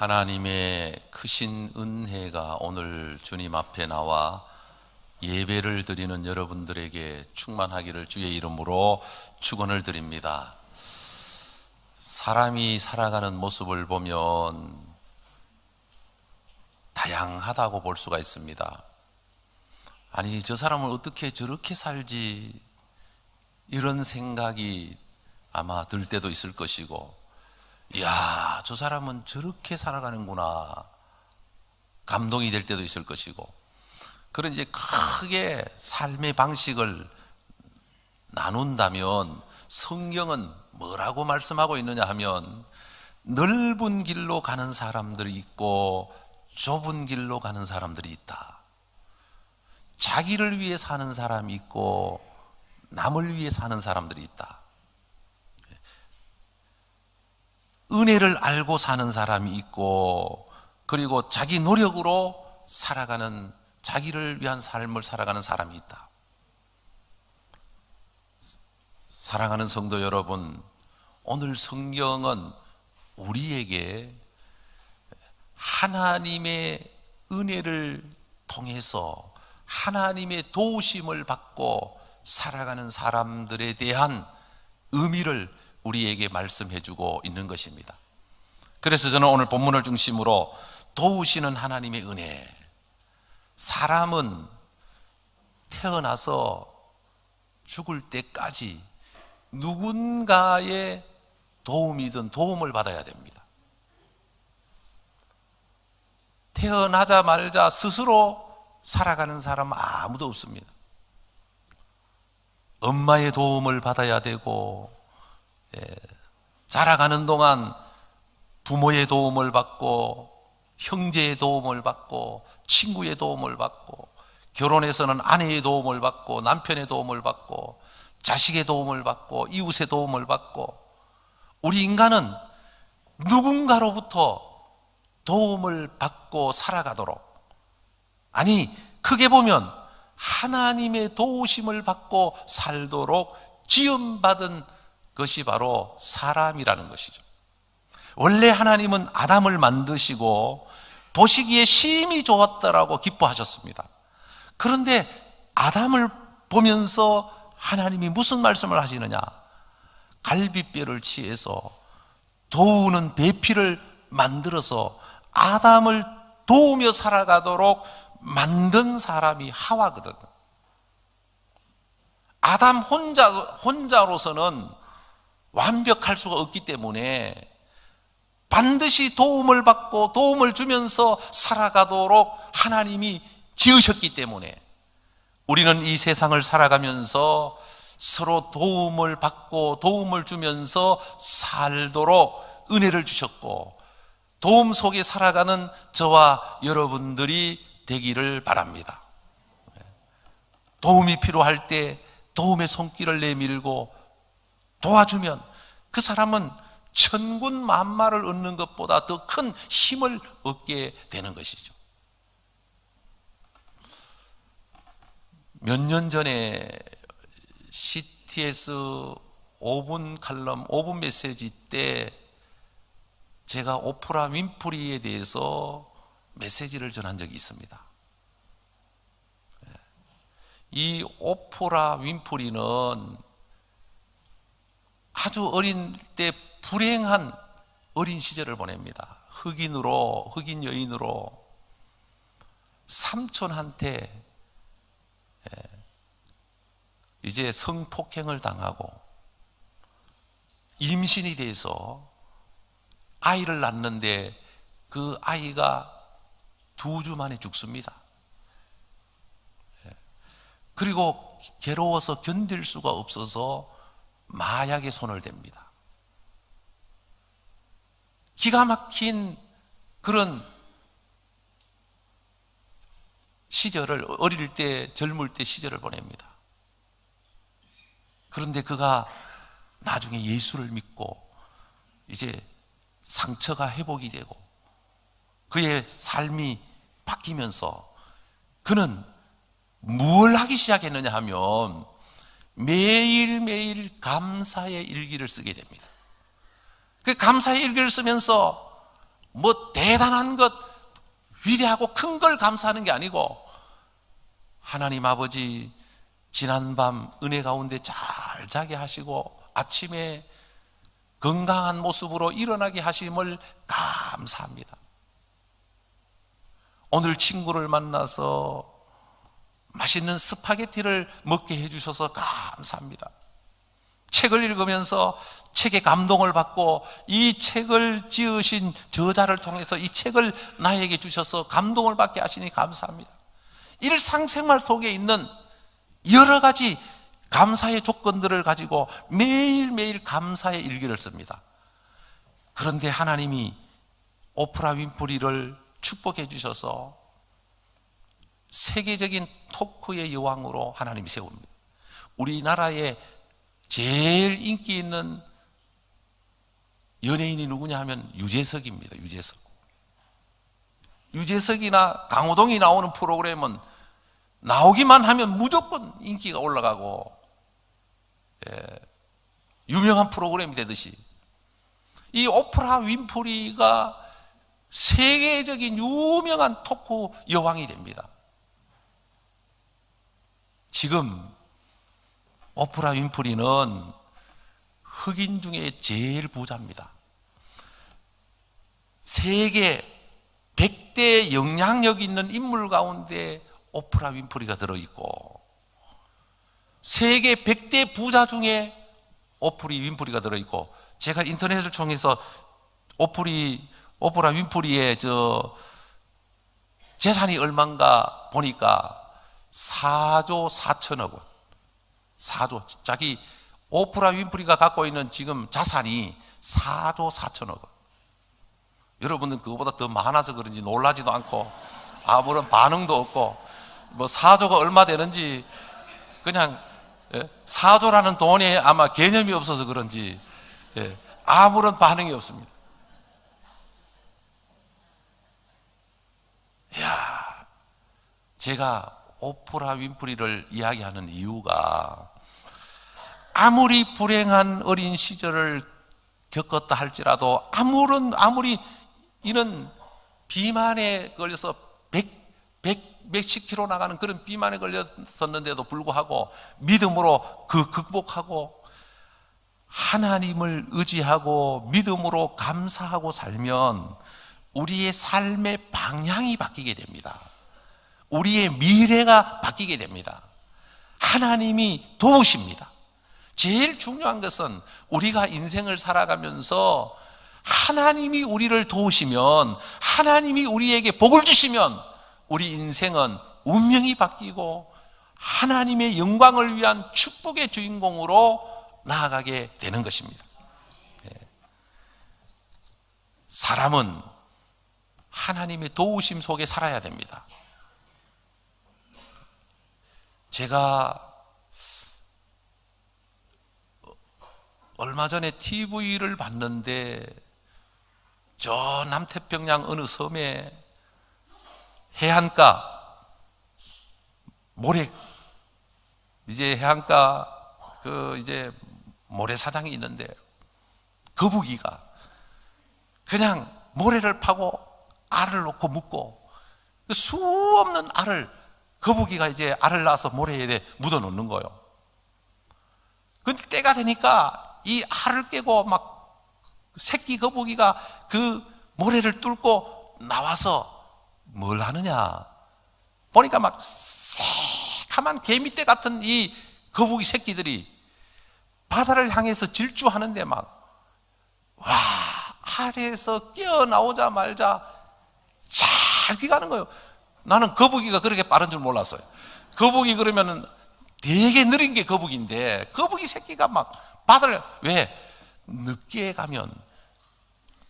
하나님의 크신 은혜가 오늘 주님 앞에 나와 예배를 드리는 여러분들에게 충만하기를 주의 이름으로 축원을 드립니다. 사람이 살아가는 모습을 보면 다양하다고 볼 수가 있습니다. 아니, 저 사람은 어떻게 저렇게 살지? 이런 생각이 아마 들 때도 있을 것이고, 이야, 저 사람은 저렇게 살아가는구나. 감동이 될 때도 있을 것이고, 그런 이제 크게 삶의 방식을 나눈다면 성경은 뭐라고 말씀하고 있느냐 하면 넓은 길로 가는 사람들이 있고 좁은 길로 가는 사람들이 있다. 자기를 위해 사는 사람이 있고 남을 위해 사는 사람들이 있다. 은혜를 알고 사는 사람이 있고 그리고 자기 노력으로 살아가는 자기를 위한 삶을 살아가는 사람이 있다. 사랑하는 성도 여러분, 오늘 성경은 우리에게 하나님의 은혜를 통해서 하나님의 도우심을 받고 살아가는 사람들에 대한 의미를 우리에게 말씀해 주고 있는 것입니다. 그래서 저는 오늘 본문을 중심으로 도우시는 하나님의 은혜, 사람은 태어나서 죽을 때까지 누군가의 도움이든 도움을 받아야 됩니다. 태어나자마자 스스로 살아가는 사람은 아무도 없습니다. 엄마의 도움을 받아야 되고, 예, 자라가는 동안 부모의 도움을 받고, 형제의 도움을 받고, 친구의 도움을 받고, 결혼해서는 아내의 도움을 받고, 남편의 도움을 받고, 자식의 도움을 받고, 이웃의 도움을 받고, 우리 인간은 누군가로부터 도움을 받고 살아가도록, 아니, 크게 보면 하나님의 도우심을 받고 살도록 지음받은 것이 바로 사람이라는 것이죠. 원래 하나님은 아담을 만드시고 보시기에 심히 좋았다라고 기뻐하셨습니다. 그런데 아담을 보면서 하나님이 무슨 말씀을 하시느냐? 갈비뼈를 취해서 도우는 배피를 만들어서 아담을 도우며 살아가도록 만든 사람이 하와거든. 아담 혼자, 혼자로서는 완벽할 수가 없기 때문에 반드시 도움을 받고 도움을 주면서 살아가도록 하나님이 지으셨기 때문에 우리는 이 세상을 살아가면서 서로 도움을 받고 도움을 주면서 살도록 은혜를 주셨고 도움 속에 살아가는 저와 여러분들이 되기를 바랍니다. 도움이 필요할 때 도움의 손길을 내밀고 도와주면 그 사람은 천군 만마를 얻는 것보다 더 큰 힘을 얻게 되는 것이죠. 몇 년 전에 CTS 5분 칼럼, 5분 메시지 때 제가 오프라 윈프리에 대해서 메시지를 전한 적이 있습니다. 이 오프라 윈프리는 아주 어린 때 불행한 어린 시절을 보냅니다. 흑인으로, 흑인 여인으로 삼촌한테 예, 이제 성폭행을 당하고 임신이 돼서 아이를 낳는데 그 아이가 두 주 만에 죽습니다. 예, 그리고 괴로워서 견딜 수가 없어서 마약에 손을 댑니다. 기가 막힌 그런 시절을 어릴 때 젊을 때 시절을 보냅니다. 그런데 그가 나중에 예수를 믿고 이제 상처가 회복이 되고 그의 삶이 바뀌면서 그는 무엇을 하기 시작했느냐 하면 매일매일 감사의 일기를 쓰게 됩니다. 그 감사의 일기를 쓰면서 뭐 대단한 것, 위대하고 큰 걸 감사하는 게 아니고 하나님 아버지 지난밤 은혜 가운데 잘 자게 하시고 아침에 건강한 모습으로 일어나게 하심을 감사합니다. 오늘 친구를 만나서 맛있는 스파게티를 먹게 해주셔서 감사합니다. 책을 읽으면서 책에 감동을 받고 이 책을 지으신 저자를 통해서 이 책을 나에게 주셔서 감동을 받게 하시니 감사합니다. 일상생활 속에 있는 여러 가지 감사의 조건들을 가지고 매일매일 감사의 일기를 씁니다. 그런데 하나님이 오프라 윈프리를 축복해 주셔서 세계적인 토크의 여왕으로 하나님이 세웁니다. 우리나라에 제일 인기 있는 연예인이 누구냐 하면 유재석입니다. 유재석. 유재석이나 강호동이 나오는 프로그램은 나오기만 하면 무조건 인기가 올라가고 예, 유명한 프로그램이 되듯이 이 오프라 윈프리가 세계적인 유명한 토크 여왕이 됩니다. 지금 오프라 윈프리는 흑인 중에 제일 부자입니다. 세계 100대 영향력 있는 인물 가운데 오프라 윈프리가 들어있고 세계 100대 부자 중에 오프리 윈프리가 들어있고 제가 인터넷을 통해서 오프리 오프라 윈프리의 저 재산이 얼마인가 보니까 4조 4천억 원. 4조. 자기 오프라 윈프리가 갖고 있는 지금 자산이 4조 4천억 원. 여러분은 그거보다 더 많아서 그런지 놀라지도 않고 아무런 반응도 없고 뭐 4조가 얼마 되는지 그냥 예? 4조라는 돈이 아마 개념이 없어서 그런지 예, 아무런 반응이 없습니다. 야, 제가 오프라 윈프리를 이야기하는 이유가 아무리 불행한 어린 시절을 겪었다 할지라도 아무런 아무리 이는 비만에 걸려서 100, 100 몇십 킬로 나가는 그런 비만에 걸렸었는데도 불구하고 믿음으로 그 극복하고 하나님을 의지하고 믿음으로 감사하고 살면 우리의 삶의 방향이 바뀌게 됩니다. 우리의 미래가 바뀌게 됩니다. 하나님이 도우십니다. 제일 중요한 것은 우리가 인생을 살아가면서 하나님이 우리를 도우시면 하나님이 우리에게 복을 주시면 우리 인생은 운명이 바뀌고 하나님의 영광을 위한 축복의 주인공으로 나아가게 되는 것입니다. 예. 사람은 하나님의 도우심 속에 살아야 됩니다. 제가 얼마 전에 TV를 봤는데 저 남태평양 어느 섬에 해안가 모래 이제 해안가 그 이제 모래사장이 있는데 거북이가 그냥 모래를 파고 알을 놓고 그수 없는 알을 거북이가 이제 알을 낳아서 모래에 묻어 놓는 거예요. 근데 때가 되니까 이 알을 깨고 막 새끼 거북이가 그 모래를 뚫고 나와서 뭘 하느냐? 보니까 막 새카만 개미떼 같은 이 거북이 새끼들이 바다를 향해서 질주하는데 막, 와, 아래에서 깨어나오자 말자 잘 귀가는 거예요. 나는 거북이가 그렇게 빠른 줄 몰랐어요. 거북이 그러면은 되게 느린 게 거북인데, 거북이 새끼가 막 바다를, 왜? 늦게 가면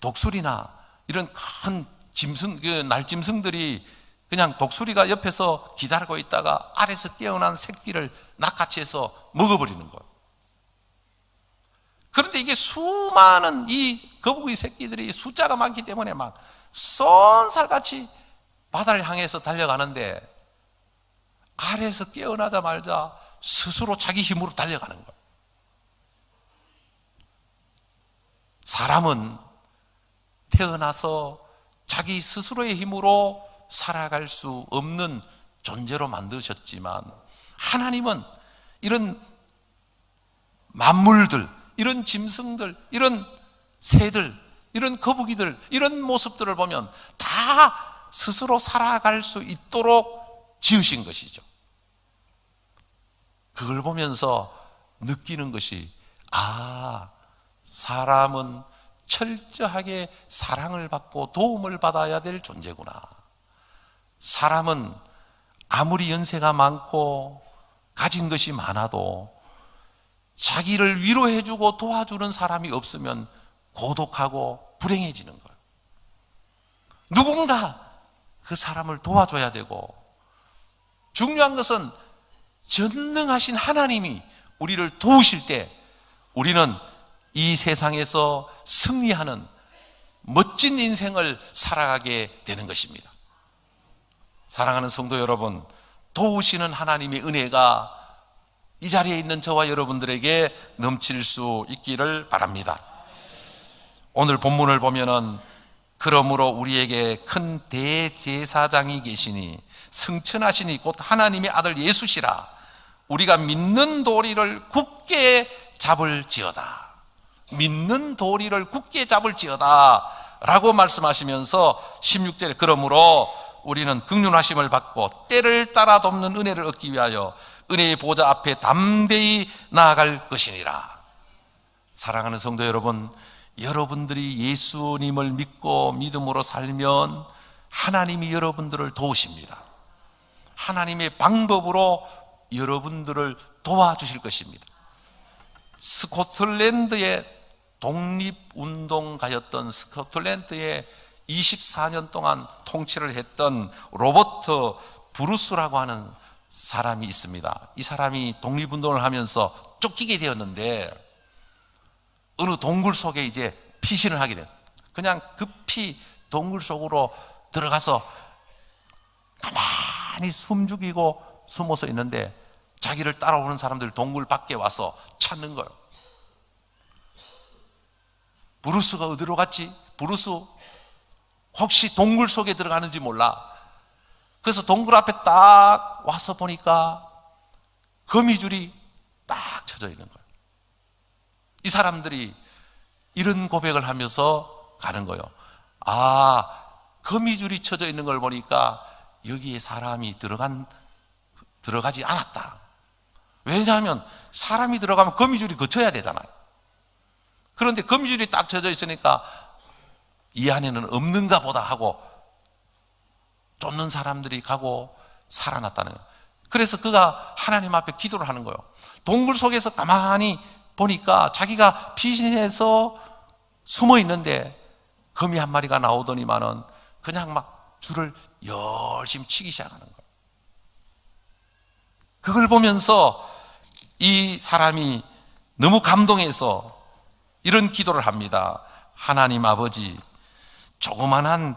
독수리나 이런 큰 짐승, 그 날짐승들이 그냥 독수리가 옆에서 기다리고 있다가 아래서 깨어난 새끼를 낚아채서 먹어버리는 거예요. 그런데 이게 수많은 이 거북이 새끼들이 숫자가 많기 때문에 막 쏜살같이 바다를 향해서 달려가는데 아래에서 깨어나자말자 스스로 자기 힘으로 달려가는 거예요. 사람은 태어나서 자기 스스로의 힘으로 살아갈 수 없는 존재로 만드셨지만 하나님은 이런 만물들, 이런 짐승들, 이런 새들, 이런 거북이들, 이런 모습들을 보면 다 스스로 살아갈 수 있도록 지으신 것이죠. 그걸 보면서 느끼는 것이, 아, 사람은 철저하게 사랑을 받고 도움을 받아야 될 존재구나. 사람은 아무리 연세가 많고 가진 것이 많아도 자기를 위로해주고 도와주는 사람이 없으면 고독하고 불행해지는 거예요. 누군가 그 사람을 도와줘야 되고 중요한 것은 전능하신 하나님이 우리를 도우실 때 우리는 이 세상에서 승리하는 멋진 인생을 살아가게 되는 것입니다. 사랑하는 성도 여러분, 도우시는 하나님의 은혜가 이 자리에 있는 저와 여러분들에게 넘칠 수 있기를 바랍니다. 오늘 본문을 보면은 그러므로 우리에게 큰 대제사장이 계시니 승천하시니 곧 하나님의 아들 예수시라 우리가 믿는 도리를 굳게 잡을지어다. 믿는 도리를 굳게 잡을지어다. 라고 말씀하시면서 16절에 그러므로 우리는 극륜하심을 받고 때를 따라 돕는 은혜를 얻기 위하여 은혜의 보좌 앞에 담대히 나아갈 것이니라. 사랑하는 성도 여러분, 여러분들이 예수님을 믿고 믿음으로 살면 하나님이 여러분들을 도우십니다. 하나님의 방법으로 여러분들을 도와주실 것입니다. 스코틀랜드의 독립운동가였던 스코틀랜드의 24년 동안 통치를 했던 로버트 브루스라고 하는 사람이 있습니다. 이 사람이 독립운동을 하면서 쫓기게 되었는데 어느 동굴 속에 이제 피신을 하게 돼. 그냥 급히 동굴 속으로 들어가서 가만히 숨죽이고 숨어서 있는데 자기를 따라오는 사람들 동굴 밖에 와서 찾는 거예요. 브루스가 어디로 갔지? 브루스 혹시 동굴 속에 들어가는지 몰라. 그래서 동굴 앞에 딱 와서 보니까 거미줄이 딱 쳐져 있는 거예요. 이 사람들이 이런 고백을 하면서 가는 거예요. 아, 거미줄이 쳐져 있는 걸 보니까 여기에 사람이 들어간, 들어가지 않았다. 왜냐하면 사람이 들어가면 거미줄이 거쳐야 되잖아요. 그런데 거미줄이 딱 쳐져 있으니까 이 안에는 없는가 보다 하고 쫓는 사람들이 가고 살아났다는 거예요. 그래서 그가 하나님 앞에 기도를 하는 거예요. 동굴 속에서 가만히 보니까 자기가 피신해서 숨어 있는데 거미 한 마리가 나오더니만은 그냥 막 줄을 열심히 치기 시작하는 거예요. 그걸 보면서 이 사람이 너무 감동해서 이런 기도를 합니다. 하나님 아버지, 조그만한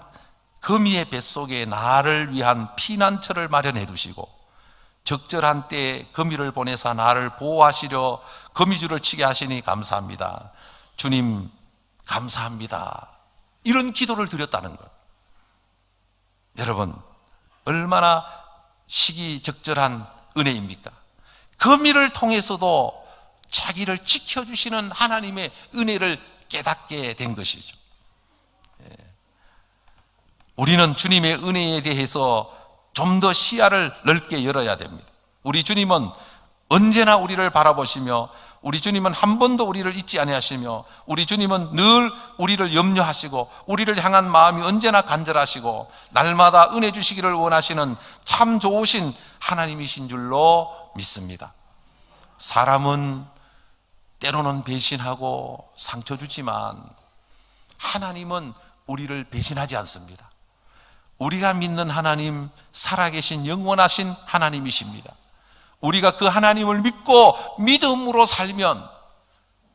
거미의 뱃속에 나를 위한 피난처를 마련해 두시고 적절한 때에 거미를 보내사 나를 보호하시려 거미줄을 치게 하시니 감사합니다. 주님, 감사합니다. 이런 기도를 드렸다는 것. 여러분, 얼마나 시기 적절한 은혜입니까? 거미를 통해서도 자기를 지켜주시는 하나님의 은혜를 깨닫게 된 것이죠. 예. 우리는 주님의 은혜에 대해서 좀 더 시야를 넓게 열어야 됩니다. 우리 주님은 언제나 우리를 바라보시며 우리 주님은 한 번도 우리를 잊지 아니하시며 우리 주님은 늘 우리를 염려하시고 우리를 향한 마음이 언제나 간절하시고 날마다 은혜 주시기를 원하시는 참 좋으신 하나님이신 줄로 믿습니다. 사람은 때로는 배신하고 상처 주지만 하나님은 우리를 배신하지 않습니다. 우리가 믿는 하나님, 살아계신 영원하신 하나님이십니다. 우리가 그 하나님을 믿고 믿음으로 살면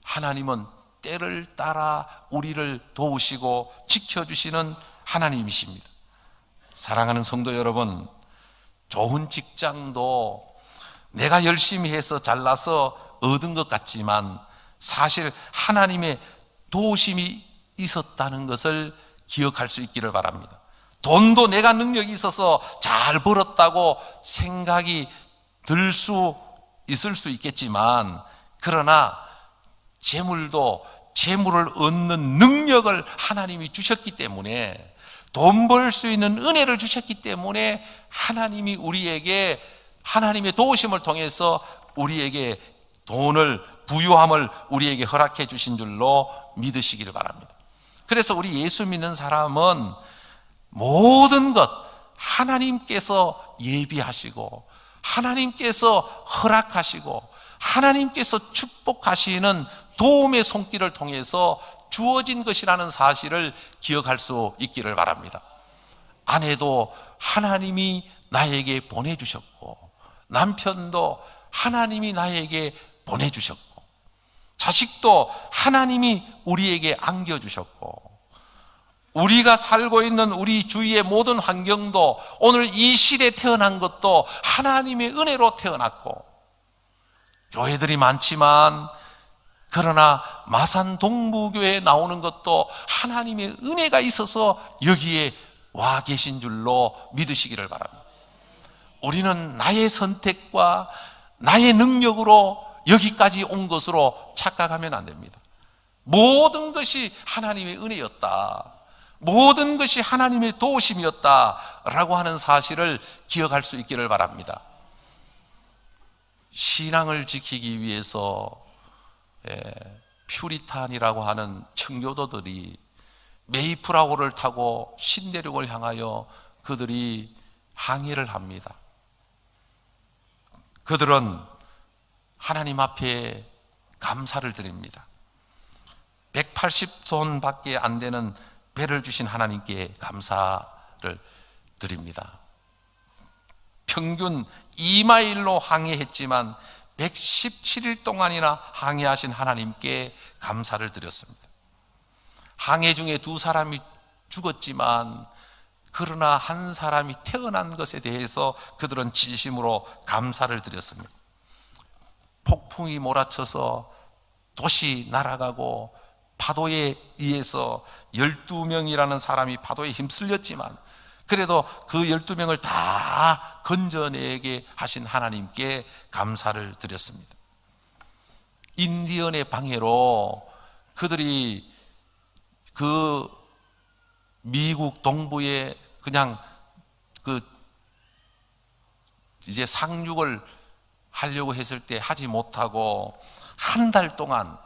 하나님은 때를 따라 우리를 도우시고 지켜주시는 하나님이십니다. 사랑하는 성도 여러분, 좋은 직장도 내가 열심히 해서 잘나서 얻은 것 같지만 사실 하나님의 도우심이 있었다는 것을 기억할 수 있기를 바랍니다. 돈도 내가 능력이 있어서 잘 벌었다고 생각이 들 수 있을 수 있겠지만 그러나 재물도 재물을 얻는 능력을 하나님이 주셨기 때문에 돈 벌 수 있는 은혜를 주셨기 때문에 하나님이 우리에게 하나님의 도우심을 통해서 우리에게 돈을 부유함을 우리에게 허락해 주신 줄로 믿으시기를 바랍니다. 그래서 우리 예수 믿는 사람은 모든 것 하나님께서 예비하시고 하나님께서 허락하시고 하나님께서 축복하시는 도움의 손길을 통해서 주어진 것이라는 사실을 기억할 수 있기를 바랍니다. 아내도 하나님이 나에게 보내주셨고, 남편도 하나님이 나에게 보내주셨고, 자식도 하나님이 우리에게 안겨주셨고, 우리가 살고 있는 우리 주위의 모든 환경도 오늘 이 시대에 태어난 것도 하나님의 은혜로 태어났고, 교회들이 많지만 그러나 마산 동부교회에 나오는 것도 하나님의 은혜가 있어서 여기에 와 계신 줄로 믿으시기를 바랍니다. 우리는 나의 선택과 나의 능력으로 여기까지 온 것으로 착각하면 안 됩니다. 모든 것이 하나님의 은혜였다. 모든 것이 하나님의 도우심이었다라고 하는 사실을 기억할 수 있기를 바랍니다. 신앙을 지키기 위해서 예, 퓨리탄이라고 하는 청교도들이 메이프라워를 타고 신대륙을 향하여 그들이 항해를 합니다. 그들은 하나님 앞에 감사를 드립니다. 180톤 밖에 안 되는 배를 주신 하나님께 감사를 드립니다. 평균 2마일로 항해했지만 117일 동안이나 항해하신 하나님께 감사를 드렸습니다. 항해 중에 두 사람이 죽었지만 그러나 한 사람이 태어난 것에 대해서 그들은 진심으로 감사를 드렸습니다. 폭풍이 몰아쳐서 도시 날아가고 파도에 의해서 12명이라는 사람이 파도에 힘쓸렸지만 그래도 그 12명을 다 건져내게 하신 하나님께 감사를 드렸습니다. 인디언의 방해로 그들이 그 미국 동부에 그냥 그 이제 상륙을 하려고 했을 때 하지 못하고 한 달 동안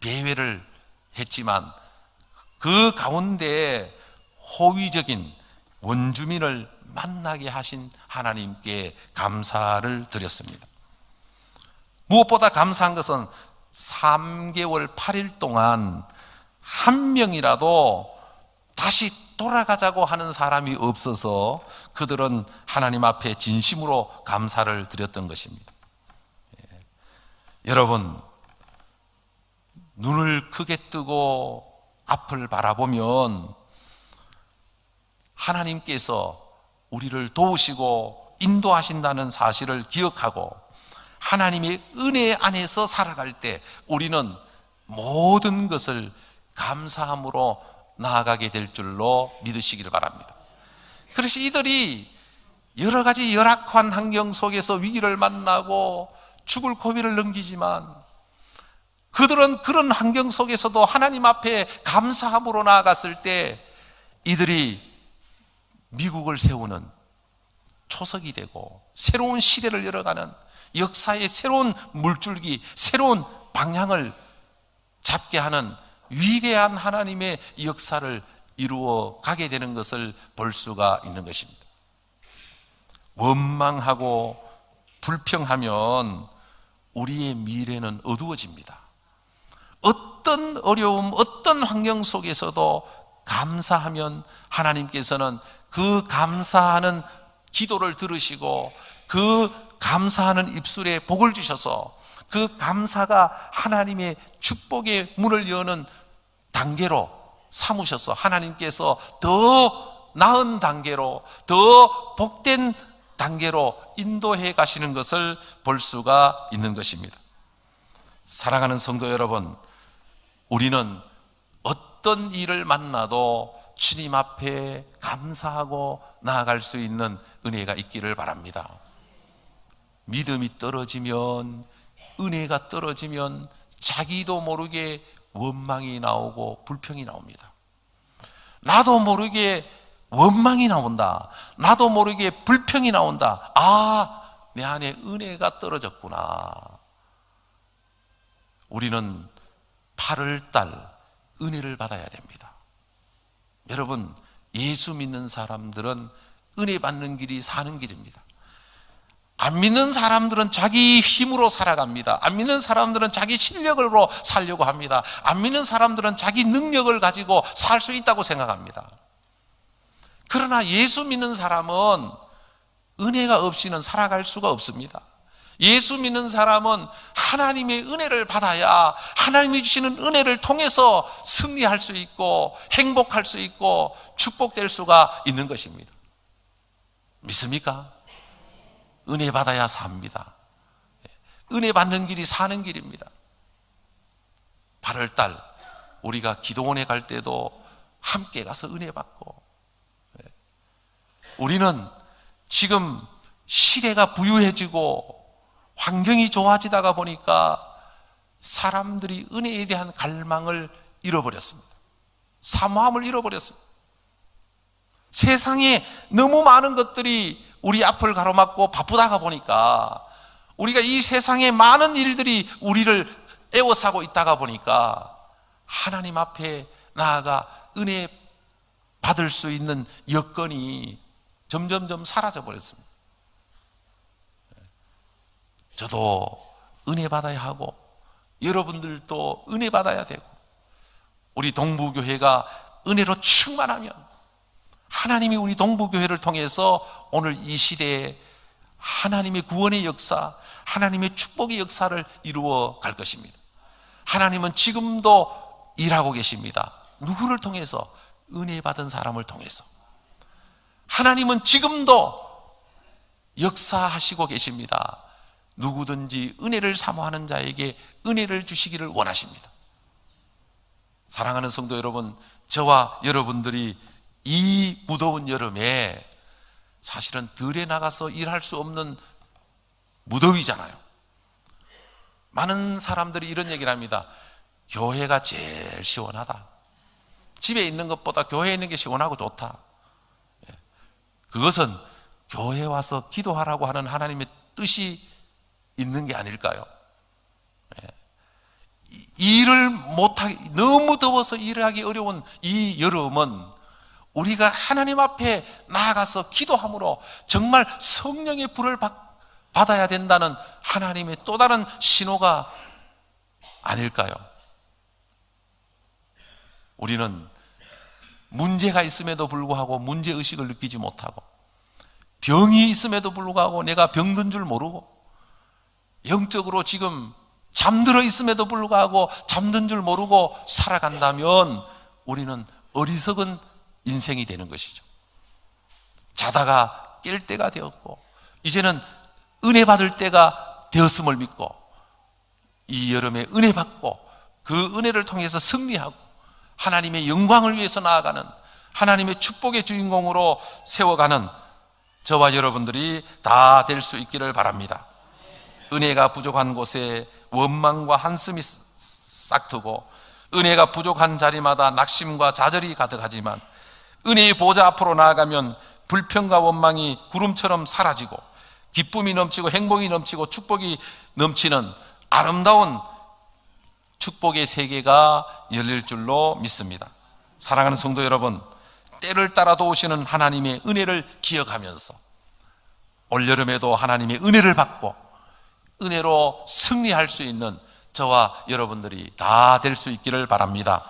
배회를 했지만 그 가운데 호위적인 원주민을 만나게 하신 하나님께 감사를 드렸습니다. 무엇보다 감사한 것은 3개월 8일 동안 한 명이라도 다시 돌아가자고 하는 사람이 없어서 그들은 하나님 앞에 진심으로 감사를 드렸던 것입니다. 예. 여러분, 눈을 크게 뜨고 앞을 바라보면 하나님께서 우리를 도우시고 인도하신다는 사실을 기억하고 하나님의 은혜 안에서 살아갈 때 우리는 모든 것을 감사함으로 나아가게 될 줄로 믿으시기를 바랍니다. 그래서 이들이 여러 가지 열악한 환경 속에서 위기를 만나고 죽을 고비를 넘기지만 그들은 그런 환경 속에서도 하나님 앞에 감사함으로 나아갔을 때 이들이 미국을 세우는 초석이 되고 새로운 시대를 열어가는 역사의 새로운 물줄기, 새로운 방향을 잡게 하는 위대한 하나님의 역사를 이루어 가게 되는 것을 볼 수가 있는 것입니다. 원망하고 불평하면 우리의 미래는 어두워집니다. 어떤 어려움, 어떤 환경 속에서도 감사하면 하나님께서는 그 감사하는 기도를 들으시고 그 감사하는 입술에 복을 주셔서 그 감사가 하나님의 축복의 문을 여는 단계로 삼으셔서 하나님께서 더 나은 단계로 더 복된 단계로 인도해 가시는 것을 볼 수가 있는 것입니다. 사랑하는 성도 여러분, 우리는 어떤 일을 만나도 주님 앞에 감사하고 나아갈 수 있는 은혜가 있기를 바랍니다. 믿음이 떨어지면 은혜가 떨어지면 자기도 모르게 원망이 나오고 불평이 나옵니다. 나도 모르게 원망이 나온다. 나도 모르게 불평이 나온다. 아, 내 안에 은혜가 떨어졌구나. 우리는 8월 달 은혜를 받아야 됩니다. 여러분, 예수 믿는 사람들은 은혜 받는 길이 사는 길입니다. 안 믿는 사람들은 자기 힘으로 살아갑니다. 안 믿는 사람들은 자기 실력으로 살려고 합니다. 안 믿는 사람들은 자기 능력을 가지고 살 수 있다고 생각합니다. 그러나 예수 믿는 사람은 은혜가 없이는 살아갈 수가 없습니다. 예수 믿는 사람은 하나님의 은혜를 받아야 하나님이 주시는 은혜를 통해서 승리할 수 있고 행복할 수 있고 축복될 수가 있는 것입니다. 믿습니까? 은혜 받아야 삽니다. 은혜 받는 길이 사는 길입니다. 8월달 우리가 기도원에 갈 때도 함께 가서 은혜 받고 우리는 지금 시대가 부유해지고 환경이 좋아지다가 보니까 사람들이 은혜에 대한 갈망을 잃어버렸습니다. 사모함을 잃어버렸습니다. 세상에 너무 많은 것들이 우리 앞을 가로막고 바쁘다가 보니까 우리가 이 세상에 많은 일들이 우리를 애워싸고 있다가 보니까 하나님 앞에 나아가 은혜 받을 수 있는 여건이 점점점 사라져 버렸습니다. 저도 은혜 받아야 하고 여러분들도 은혜 받아야 되고 우리 동부교회가 은혜로 충만하면 하나님이 우리 동부교회를 통해서 오늘 이 시대에 하나님의 구원의 역사, 하나님의 축복의 역사를 이루어 갈 것입니다. 하나님은 지금도 일하고 계십니다. 누구를 통해서? 은혜 받은 사람을 통해서. 하나님은 지금도 역사하시고 계십니다. 누구든지 은혜를 사모하는 자에게 은혜를 주시기를 원하십니다. 사랑하는 성도 여러분, 저와 여러분들이 이 무더운 여름에 사실은 들에 나가서 일할 수 없는 무더위잖아요. 많은 사람들이 이런 얘기를 합니다. 교회가 제일 시원하다. 집에 있는 것보다 교회에 있는 게 시원하고 좋다. 예. 그것은 교회 와서 기도하라고 하는 하나님의 뜻이 있는 게 아닐까요? 예. 일을 못하기, 너무 더워서 일을 하기 어려운 이 여름은 우리가 하나님 앞에 나아가서 기도함으로 정말 성령의 불을 받아야 된다는 하나님의 또 다른 신호가 아닐까요? 우리는 문제가 있음에도 불구하고 문제의식을 느끼지 못하고 병이 있음에도 불구하고 내가 병든 줄 모르고 영적으로 지금 잠들어 있음에도 불구하고 잠든 줄 모르고 살아간다면 우리는 어리석은 인생이 되는 것이죠. 자다가 깰 때가 되었고, 이제는 은혜 받을 때가 되었음을 믿고, 이 여름에 은혜 받고, 그 은혜를 통해서 승리하고, 하나님의 영광을 위해서 나아가는, 하나님의 축복의 주인공으로 세워가는 저와 여러분들이 다 될 수 있기를 바랍니다. 은혜가 부족한 곳에 원망과 한숨이 싹트고, 은혜가 부족한 자리마다 낙심과 좌절이 가득하지만, 은혜의 보좌 앞으로 나아가면 불평과 원망이 구름처럼 사라지고 기쁨이 넘치고 행복이 넘치고 축복이 넘치는 아름다운 축복의 세계가 열릴 줄로 믿습니다. 사랑하는 성도 여러분, 때를 따라 도우시는 하나님의 은혜를 기억하면서 올여름에도 하나님의 은혜를 받고 은혜로 승리할 수 있는 저와 여러분들이 다 될 수 있기를 바랍니다.